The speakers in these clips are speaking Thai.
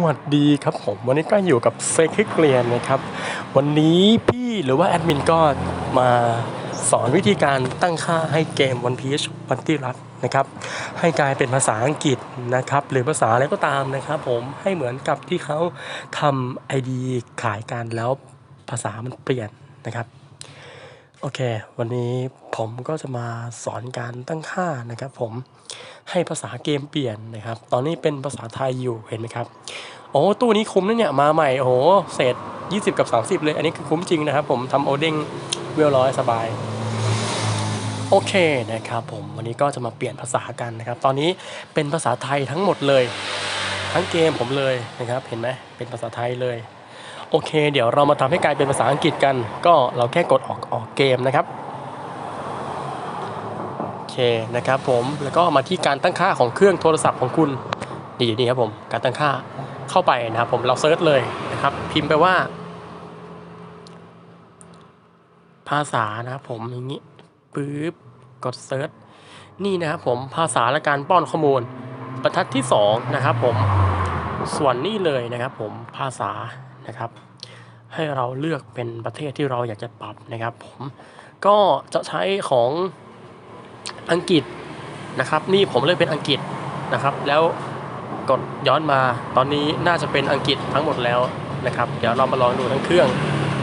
สวัสดีครับผมวันนี้ก็อยู่กับเซคิกเรียนนะครับ วันนี้พี่หรือว่าแอดมินก็มาสอนวิธีการตั้งค่าให้เกม One Piece วันที่รักนะครับให้กลายเป็นภาษาอังกฤษนะครับหรือภาษาอะไรก็ตามนะครับผมให้เหมือนกับที่เขาทำ ID ขายกันแล้วภาษามันเปลี่ยนนะครับ โอเค วันนี้ผมก็จะมาสอนการตั้งค่านะครับ ผมให้ภาษาเกมเปลี่ยนนะครับ ตอนนี้เป็นภาษาไทยอยู่เห็นไหมครับโอ้ตู้นี้คุ้มนะเนี่ยมาใหม่โอ้โหเศษ 20 กับ 30 เลย อันนี้คือคุ้มจริงนะครับ ผมทำโอเด้งเวลร้อยสบาย โอเคนะครับ ผมวันนี้ก็จะมาเปลี่ยนภาษากันนะครับ ตอนนี้เป็นภาษาไทยทั้งหมดเลย ทั้งเกมผมเลยนะครับ เห็นไหมเป็นภาษาไทยเลย โอเค เดี๋ยวเรามาทำให้กลายเป็นภาษาอังกฤษกัน ก็เราแค่กดออกออกเกมนะครับโอเคนะครับผมแล้วก็มาที่การตั้งค่าของเครื่องโทรศัพท์ของคุณนี่นี่ครับผมการตั้งค่าเข้าไปนะครับผมเราเซิร์ชเลยนะครับพิมพ์ไปว่า ภาษานะครับผมอย่างนี้ปึ๊บกดเซิร์ชนี่นะครับผมภาษาและการป้อนข้อมูลบรรทัดที่สองนะครับผมส่วนนี่เลยนะครับผมภาษา นะครับ ให้เราเลือกเป็นประเทศที่เราอยากจะปรับนะครับผมก็จะใช้ของอังกฤษนะครับ นี่ผมเลือกเป็นอังกฤษนะครับ แล้วกดย้อนมาตอนนี้น่าจะเป็นอังกฤษทั้งหมดแล้วนะครับ เดี๋ยวเรามาลองดูทั้งเครื่อง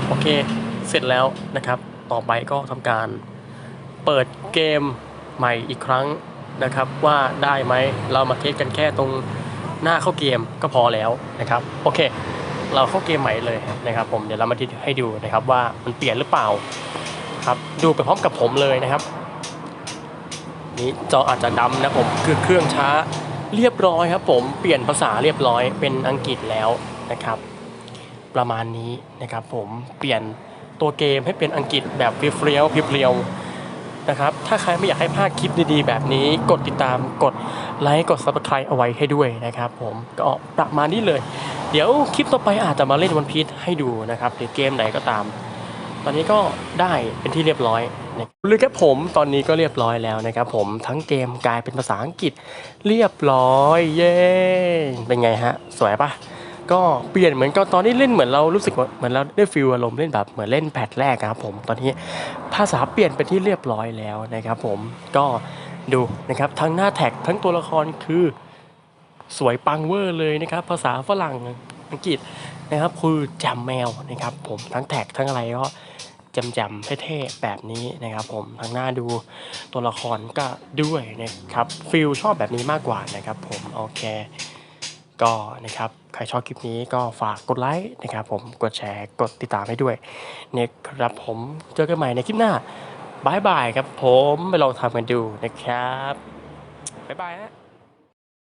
โอเคเสร็จแล้วนะครับ ต่อไปก็ทำการเปิดเกมใหม่อีกครั้งนะครับ ว่าได้ไหมเรามาเทสกันแค่ตรงหน้าเข้าเกมก็พอแล้วนะครับ โอเค เราเข้าเกมใหม่เลยนะครับ ผมเดี๋ยวเรามาทีให้ดูนะครับว่ามันเปลี่ยนหรือเปล่าครับดูไปพร้อมกับผมเลยนะครับ นี่จออาจจะดำนะผมคือเครื่องช้าเรียบร้อยครับผมเปลี่ยนภาษาเรียบร้อยเป็นอังกฤษแล้วนะครับ ประมาณนี้นะครับผมเปลี่ยนตัวเกมให้เป็นอังกฤษแบบเปรี้ยวๆเพียวๆนะครับ ถ้าใครไม่อยากให้พลาดคลิปดีๆ แบบนี้กดติดตามกดไลค์กด subscribe เอาไว้ให้ด้วยนะครับ ผมก็ประมาณนี้เลย เดี๋ยวคลิปต่อไปอาจจะมาเล่นวันพีชให้ดูนะครับหรือเกมไหนก็ตาม ตอนนี้ก็ได้เป็นที่เรียบร้อยนะครับเลยครับผมตอนนี้ก็เรียบร้อยแล้วนะครับผมทั้งเกมกลายเป็นภาษาอังกฤษเรียบร้อยเย้เป็นไงฮะ สวยปะก็เปลี่ยนเหมือนก็ตอนนี้เล่นเหมือนเรารู้สึกเหมือนเราได้ฟิลอารมณ์เล่นแบบเหมือนเล่นแพทแรกครับผมตอนนี้ภาษาเปลี่ยนเป็นที่เรียบร้อยแล้วนะครับผมก็ดูนะครับทั้งหน้าแท็กทั้งตัวละครคือ สวยปังเวอร์เลยนะครับ ภาษาฝรั่งอังกฤษนะครับ คือแจมแมวนะครับ ผมทั้งแท็กทั้งอะไรก็จำจำๆเท่ๆแบบนี้นะครับผมทั้งหน้าดูตัวละครก็ด้วยนะครับฟิลชอบแบบนี้มากกว่านะครับผมโอเคก็นะครับใครชอบคลิปนี้ก็ฝากกดไลค์นะครับผมกดแชร์กดติดตามให้ด้วยนี่ยครับผมเจอกันใหม่ในคลิปหน้าบายบายครับผมไปลองทำกันดูนะครับบายบายฮะ